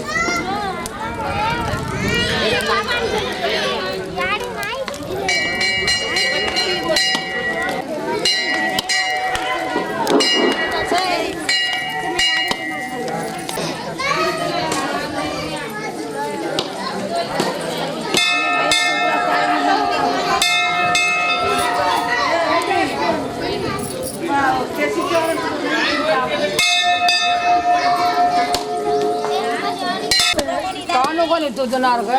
Mama! नहीं तुझ नार को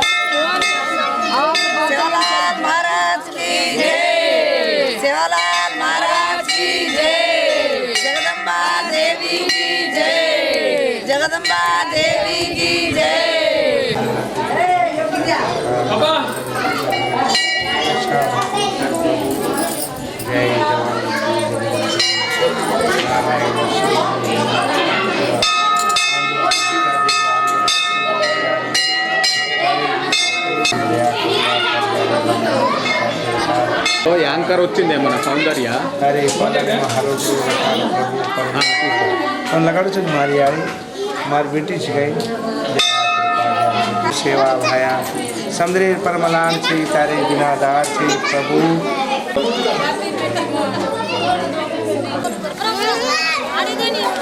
सेवालाल महाराज की जय। सेवालाल महाराज की जय। जगदम्बा देवी की जय। जगदम्बा देवी की जय। ఓ యాంకర్ వచ్చిందే మన సౌందర్య अरे पलक महाराज हम लगाड़ो चल मारी आई मार बेटी छिगाई सेवा भया समुद्रे परमलान छी तारे बिनादार छी प्रभु जय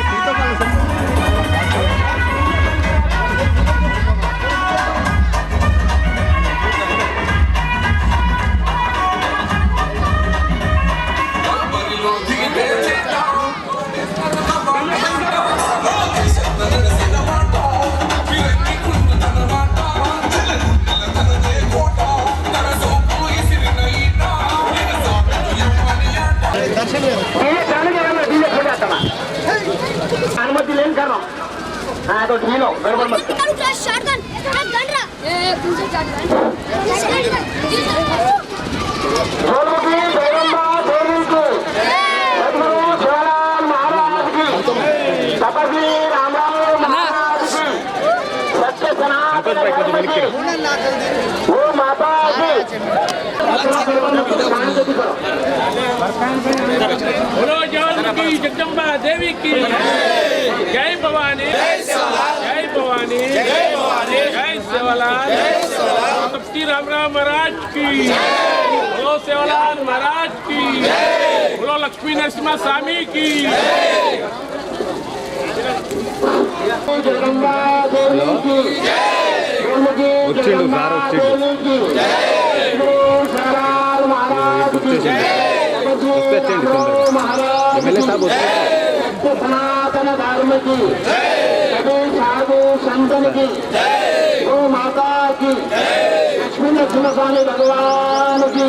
तो ढीलो गड़बड़ मत करो। कर शॉटगन गन रहा? ए दूसरा शॉटगन बोलो की जगदम्बा देवी की। सदगुरु शिवलाल महाराज की। तपस्वी रामराव महाराज की। सत्य सनातन बोलो की जगदम्बा देवी की जय भवानी जय भवानी जय सेवालाल श्री राम राम महाराज की बोलो सेवालाल महाराज की बोलो लक्ष्मी नरसिम्हा स्वामी की जगदम्बा देवी की వచ్చిండు సార్ వచ్చిండు. వచ్చేసిండు వచ్చేయండి ఎమ్మెల్యే సాబ్ సనాతన ధర్మకి. సాధు సంతనికి. గో మాతాకి. లక్ష్మీ నరసింహస్వామి భగవానుకి.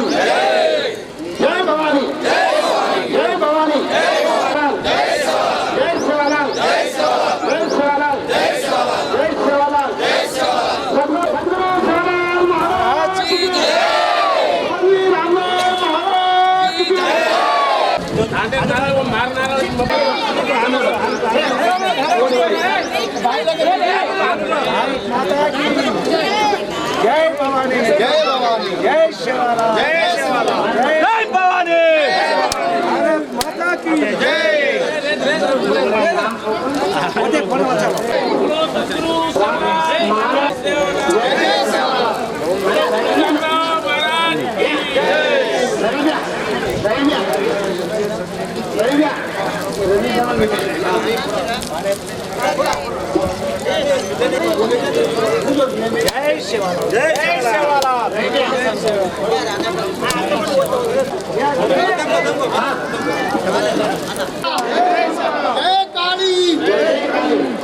జై శివరాం జై శివరాం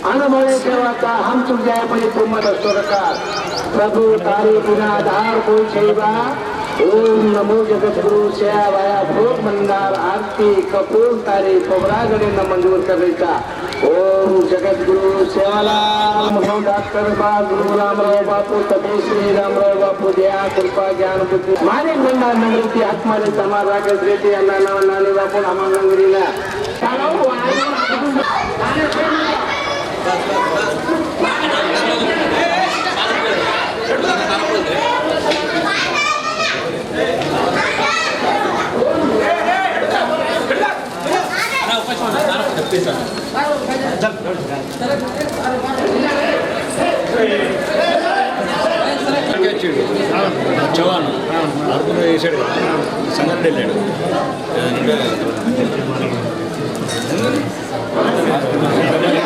अनबळे देवाचा हम चुक जाए पड़ी तुम सरकार। प्रभु तारे बिना आधार कोई छैबा। ओम नमो जगद्गुरु गुरु सेवाया भोग मंदार आरती कपूर तारी कोबरागडे न मंजूर करायचा ओम जगद्गुरु सेवाला सेवालाल महो डॉक्टर बा गुरु रामराव बापू तबे श्री रामराव बापू दया कृपा ज्ञान बुद्धी। माने मंडा नगरीची आत्माने समाज रागत रेती यांना नाव नाणे बापू आम्हाला नगरीला జవాన్. అర్బన్ వేసాడు. సంగతి వెళ్ళాడు ఎంతమంది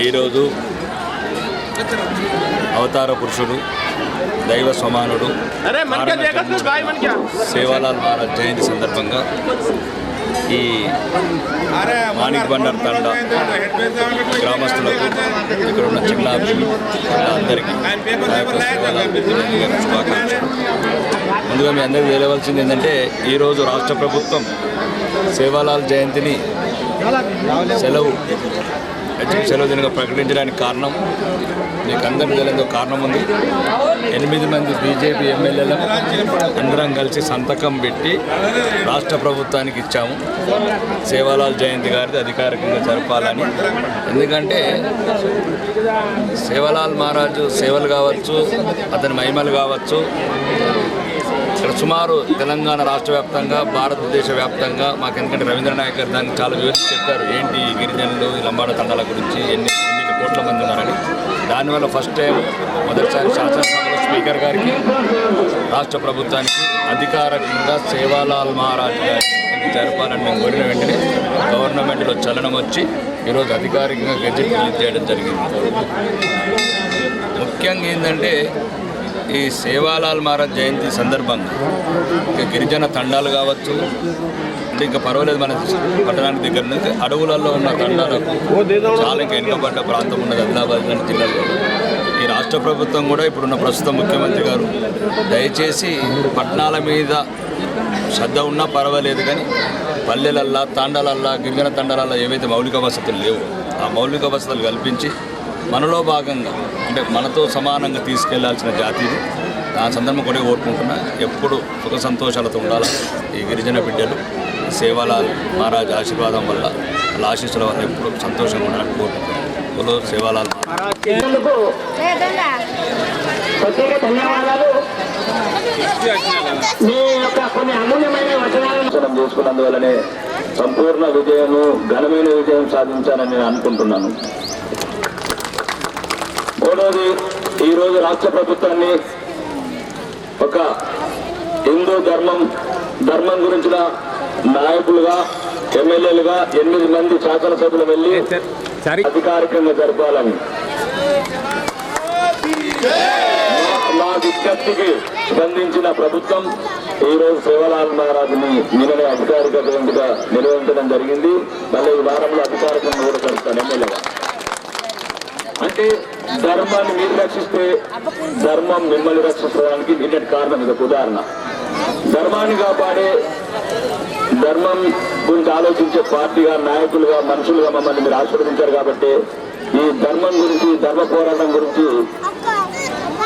ఈరోజు అవతార పురుషుడు దైవ సమానుడు సేవాలాల్ మహారాజ్ జయంతి సందర్భంగా ఈ మాణిక్ బండర్ తండ గ్రామస్తులకు ఇక్కడ ఉన్న చిన్న అందరికీ ముందుగా మీ అందరికీ తెలియవలసింది ఏంటంటే ఈరోజు రాష్ట్ర ప్రభుత్వం సేవాలాల్ జయంతిని సెలవు సెలవు దినగా ప్రకటించడానికి కారణం. మీకు అందరికీ తెలియదు కారణం ఉంది. ఎనిమిది మంది బీజేపీ ఎమ్మెల్యేలు అందరం కలిసి సంతకం పెట్టి రాష్ట్ర ప్రభుత్వానికి ఇచ్చాము. సేవాలాల్ జయంతి గారిది అధికారికంగా జరపాలని. ఎందుకంటే సేవలాల్ మహారాజు సేవలు కావచ్చు అతని మహిమలు కావచ్చు ఇక్కడ సుమారు తెలంగాణ రాష్ట్ర వ్యాప్తంగా భారతదేశ వ్యాప్తంగా మాకు ఎందుకంటే రవీంద్రనాయక్ గారు దాన్ని చాలా వివరించి చెప్పారు. ఏంటి గిరిజనులు ఈ లంబాడ తండాల గురించి ఎన్ని ఎన్ని కోట్ల మంది ఉన్నారని. దానివల్ల ఫస్ట్ టైం మొదటిసారి శాసనసభలో స్పీకర్ గారికి రాష్ట్ర ప్రభుత్వానికి అధికారికంగా సేవాలాల్ మహారాజ్ గారికి జరపాలని మేము కోరిన వెంటనే గవర్నమెంట్లో చలనం వచ్చి ఈరోజు అధికారికంగా గెజెట్ రిలీజ్ చేయడం జరిగింది. ముఖ్యంగా ఏంటంటే ఈ సేవాలాల్ మహారాజ్ జయంతి సందర్భంగా ఇక గిరిజన తండాలు కావచ్చు అంటే ఇంకా పర్వాలేదు మన పట్టణానికి దగ్గర నుంచి. అడవులలో ఉన్న తండాలకు చాలా ఇంకా వెనుకబడ్డ ప్రాంతం ఉన్నది ఆదిలాబాద్ లాంటి జిల్లాలో. ఈ రాష్ట్ర ప్రభుత్వం కూడా ఇప్పుడున్న ప్రస్తుత ముఖ్యమంత్రి గారు దయచేసి పట్టణాల మీద శ్రద్ధ ఉన్నా పర్వాలేదు కానీ పల్లెలల్లా తాండాలల్లా గిరిజన తండాలల్లా ఏవైతే మౌలిక వసతులు లేవో ఆ మౌలిక వసతులు కల్పించి మనలో భాగంగా అంటే మనతో సమానంగా తీసుకెళ్ళాల్సిన జాతి ఇది. ఆ సందర్భం కూడా కోరుకుంటున్నా ఎప్పుడు సుఖ సంతోషాలతో ఉండాలి ఈ గిరిజన బిడ్డలు. సేవాలాల్ మహారాజ్ ఆశీర్వాదం వల్ల వాళ్ళ ఆశీస్సుల వల్ల ఎప్పుడు సంతోషంగా ఉండాలని కోరుకుంటున్నాను సేవాలాల్ చేసుకున్నందువల్లనే సంపూర్ణ విజయము ఘనమైన విజయం సాధించానని నేను అనుకుంటున్నాను. మూడవది ఈరోజు రాష్ట్ర ప్రభుత్వాన్ని ఒక హిందూ ధర్మం ధర్మం గురించిన నాయకులుగా ఎమ్మెల్యేలుగా ఎనిమిది మంది శాసనసభ్యులు వెళ్ళి అధికారికంగా జరపాలని. మా- విజ్ఞప్తికి స్పందించిన ప్రభుత్వం ఈ రోజు సేవలాల్ మహారాజుని నిన్ననే అధికారిక జయంతిగా నిర్వహించడం జరిగింది. మళ్ళీ ఈ వారంలో అధికారికంగా కూడా జరుపుతాను ఎమ్మెల్యేగా. అంటే ధర్మాన్ని మీరు రక్షిస్తే ధర్మం మిమ్మల్ని రక్షించడానికి నిన్నటి కారణం ఇది ఉదాహరణ. ధర్మాన్ని కాపాడే ధర్మం గురించి ఆలోచించే పార్టీగా నాయకులుగా మనుషులుగా మమ్మల్ని మీరు ఆశీర్వదించారు కాబట్టి ఈ ధర్మం గురించి ధర్మ పోరాటం గురించి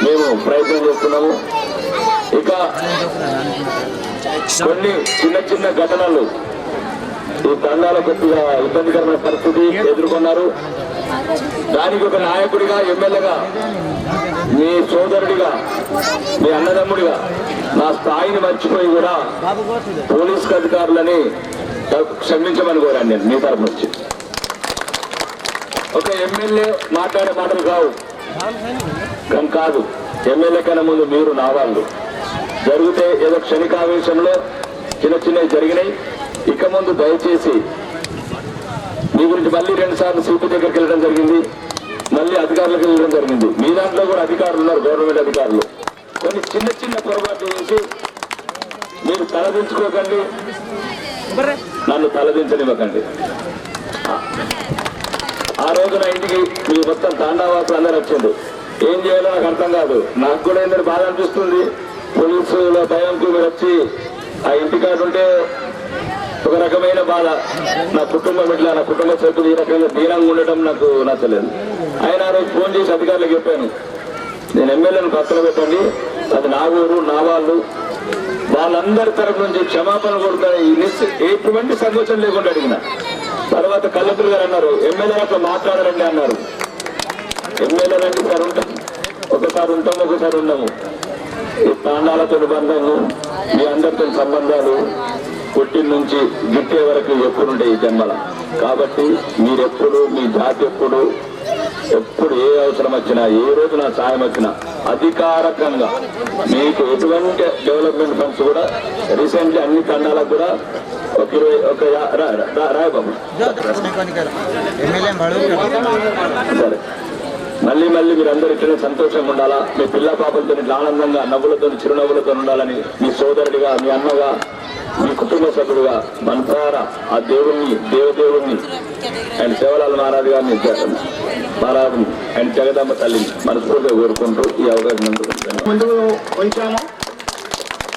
మేము ప్రయత్నం చేస్తున్నాము. ఇక కొన్ని చిన్న చిన్న ఘటనలు ఈ తండాల కొద్దిగా ఇబ్బందికరమైన పరిస్థితి ఎదుర్కొన్నారు. దానికి ఒక నాయకుడిగా ఎమ్మెల్యేగా మీ సోదరుడిగా మీ అన్నదమ్ముడిగా నా స్థాయిని మర్చిపోయి కూడా పోలీస్ అధికారులని క్షమించమని కోరాను నేను మీ తరపు నుంచి. ఒక ఎమ్మెల్యే మాట్లాడే మాటలు కావు. కానీ కాదు ఎమ్మెల్యే కన్నా ముందు మీరు నా వాళ్ళు. జరిగితే ఏదో క్షణికావేశంలో చిన్న చిన్నవి జరిగినాయి. ఇక ముందు దయచేసి మీ గురించి మళ్ళీ రెండు సార్లు సిపి దగ్గరికి వెళ్ళడం జరిగింది. మళ్ళీ అధికారులకు వెళ్ళడం జరిగింది. మీ దాంట్లో కూడా అధికారులు ఉన్నారు గవర్నమెంట్ అధికారులు. కొన్ని చిన్న చిన్న పొరపాట్లు చేసి మీరు తలదించుకోకండి. నన్ను తలదించనివ్వకండి. ఆ రోజు నా ఇంటికి మీ మొత్తం తాండావాసులు అందరూ వచ్చిండు ఏం చేయాలో నాకు అర్థం కాదు. నాకు కూడా ఏంటంటే బాధ అనిపిస్తుంది. పోలీసుల భయంకు మీరు వచ్చి ఆ ఇంటికాడ ఉంటే ఒక రకమైన బాధ. నా కుటుంబం ఇట్లా నా కుటుంబ సభ్యులు ఈ రకంగా దీనంగా ఉండటం నాకు నచ్చలేదు. ఆయన ఆ రోజు ఫోన్ చేసి అధికారులకు చెప్పాను. నేను ఎమ్మెల్యేను పక్కన పెట్టండి. అది నా ఊరు నా వాళ్ళు. వాళ్ళందరి తరపు నుంచి క్షమాపణ కోరుతాను ఈ ఎటువంటి సంకోచం లేకుండా అడిగిన. తర్వాత కలెక్టర్ గారు అన్నారు ఎమ్మెల్యే అట్లా మాట్లాడారండి అన్నారు. ఎమ్మెల్యే రండి సార్ ఉంటాం. ఒకసారి ఉంటాం ఒకసారి ఉండము. ఈ ప్రాణాలతో బంధము మీ అందరితో సంబంధాలు పుట్టిన నుంచి గిట్టే వరకు ఎప్పుడుండే ఈ జన్మల. కాబట్టి మీరెప్పుడు మీ జాతి ఎప్పుడు ఎప్పుడు ఏ అవసరం వచ్చినా ఏ రోజు నా సాయం వచ్చినా అధికారకంగా మీకు ఎటువంటి డెవలప్మెంట్ ఫండ్స్ కూడా రీసెంట్లీ అన్ని ఖండాలకు కూడా ఒక ఇరవై ఒక రాయబాబు. బాబు సరే. మళ్ళీ మళ్ళీ మీరందరూ ఇట్లనే సంతోషంగా ఉండాలా? మీ పిల్ల పాపలతో ఇట్లా ఆనందంగా నవ్వులతో చిరునవ్వులతో ఉండాలని మీ సోదరుడిగా మీ అన్నగా మీ కుటుంబ సభ్యుడుగా మనసారా ఆ దేవుణ్ణి దేవదేవుణ్ణి అండ్ సేవలాల మహారాజ్ గారిని మహారాజ్ అండ్ జగదమ్మ తల్లిని మనస్ఫూర్తిగా కోరుకుంటూ ఈ అవకాశం ముందు ఉంచాము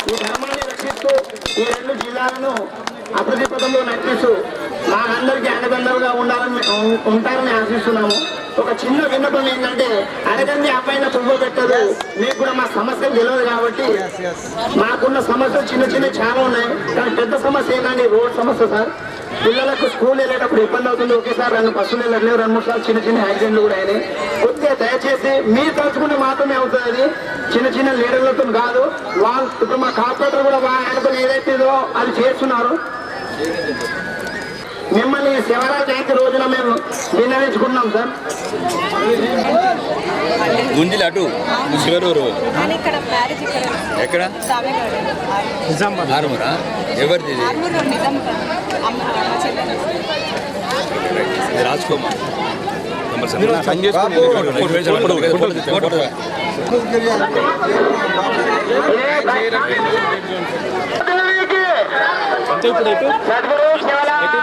ఈ ధర్మాన్ని రక్షిస్తూ ఈ రెండు జిల్లాలను అభివృద్ధి పదంలో నడిపిస్తూ మా అందరికీ అండదండలుగా ఉండాలని ఉంటారని ఆశిస్తున్నాము. ఒక చిన్న విన్నపం ఏంటంటే అడగండి అబ్బాయిన పువ్వు పెట్టదు. మీకు కూడా మా సమస్యలు తెలియదు కాబట్టి మాకున్న సమస్యలు చిన్న చిన్న చాలా ఉన్నాయి. కానీ పెద్ద సమస్య ఏంటంటే రోడ్ సమస్య సార్. పిల్లలకు స్కూల్ వెళ్ళేటప్పుడు ఇబ్బంది అవుతుంది. ఒకేసారి రెండు బస్సులు వెళ్ళట్లేవు. రెండు మూడు సార్లు చిన్న చిన్న యాక్సిడెంట్లు కూడా అయినాయి. కొద్దిగా దయచేసి మీరు తలుచుకుంటే మాత్రమే అవుతుంది. అది చిన్న చిన్న లీడర్లతో కాదు వాళ్ళు ఇప్పుడు మా కార్పొరేటర్ కూడా అనుకుని ఏదైతేదో అది చేస్తున్నారు. మిమ్మల్ని శివరాత్రి జయంతి రోజున మేము విన్నవించుకున్నాం సార్. గుంజిలు అటు శివరూరు ఎక్కడ? ఆరుమరా? ఎవరిది రోడ్